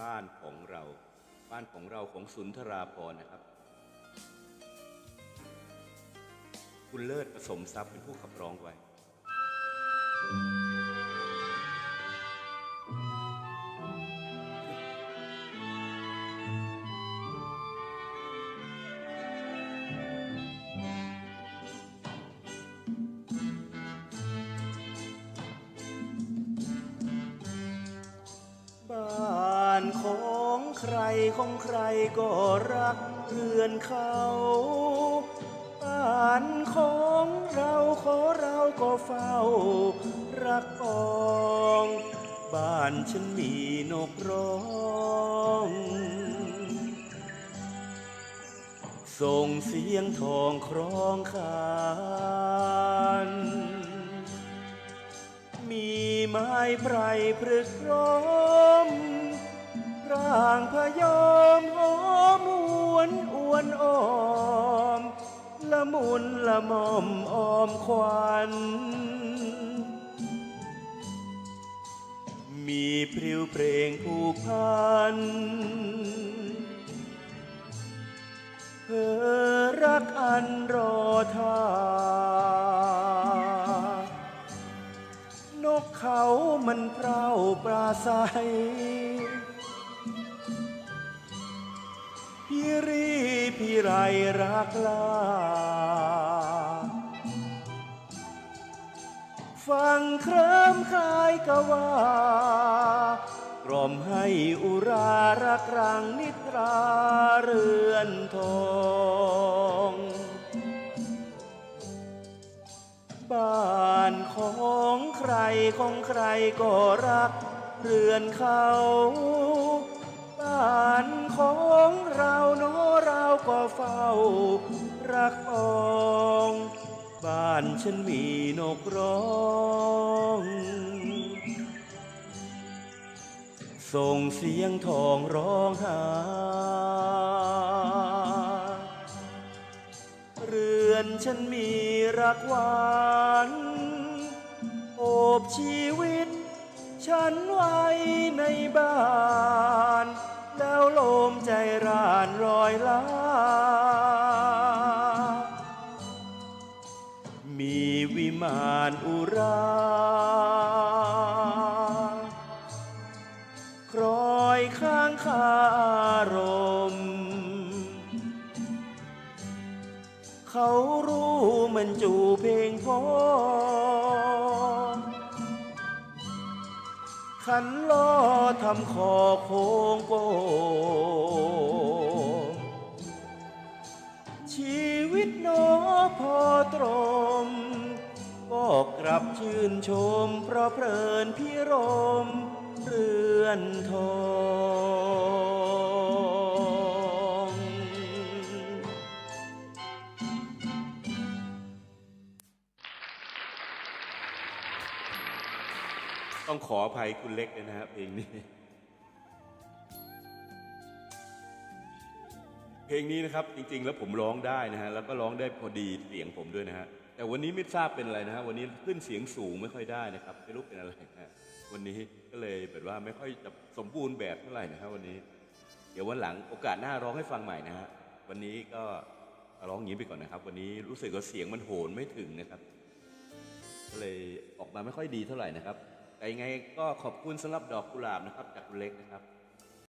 บ้านของเรา บ้านของเราของสุนทราพรนะครับ คุณเลิศผสมทรัพย์เป็นผู้ขับร้องไว้ ใครของใครก็รักเรือนเขาบ้านของเราขอเราก็เฝ้า รักปอง บ้านฉันมีนกร้องส่งเสียงทองครองคานมีไม้ไพรพฤกร้อม มอมอ้อมควันมีพริ้วเพลงผูกพันเธอรักอันรอท่านกเขามันเปร่าปราศัยพี่รีพี่ไรรักลา ฟังเคริมคลายกว่ากล่อมให้อุรารักรังนิตราเรือนทองบ้านของใครของใครก็รักเรือนเขาานฉันมีนกร้องส่งเสียงทองร้องหา เรือนฉันมีรักหวานโอบชีวิต ฉันไว้ในบ้าน วิมานอุรา ครอยข้างคารม เขารู้มันจูเพลงพอ ขันล้อทำคอโค้งโกงชีวิตหนอพอตรมก็กลับชื่ นชมเพราะเพลินพิรมเรือนทองต้องขออภัยคุณเล็กเลยนะฮะเพลงนี้ เพลงนี้นะครับจริงๆ แล้วผมร้องได้นะฮะแล้วก็ร้องได้พอดีเสียงผมด้วยนะฮะ แต่วันนี้ไม่ทราบเป็นอะไรนะฮะวันนี้ขึ้นเสียงสูงไม่ค่อยได้นะครับไม่รู้เป็นอะไรนะฮะวันนี้ก็เลยแบบว่าไม่ค่อยจะสมบูรณ์แบบเท่าไหร่นะฮะวันนี้ เดี๋ยววันหลังโอกาสหน้าร้องให้ฟังใหม่นะฮะวันนี้ก็ร้องอย่างนี้ไปก่อนนะครับ วันนี้รู้สึกว่าเสียงมันโหนไม่ถึงนะครับ ก็เลยออกมาไม่ค่อยดีเท่าไหร่นะครับแต่ยังไงก็ขอบคุณสำหรับดอกกุหลาบนะครับ จากคุณเล็กนะครับ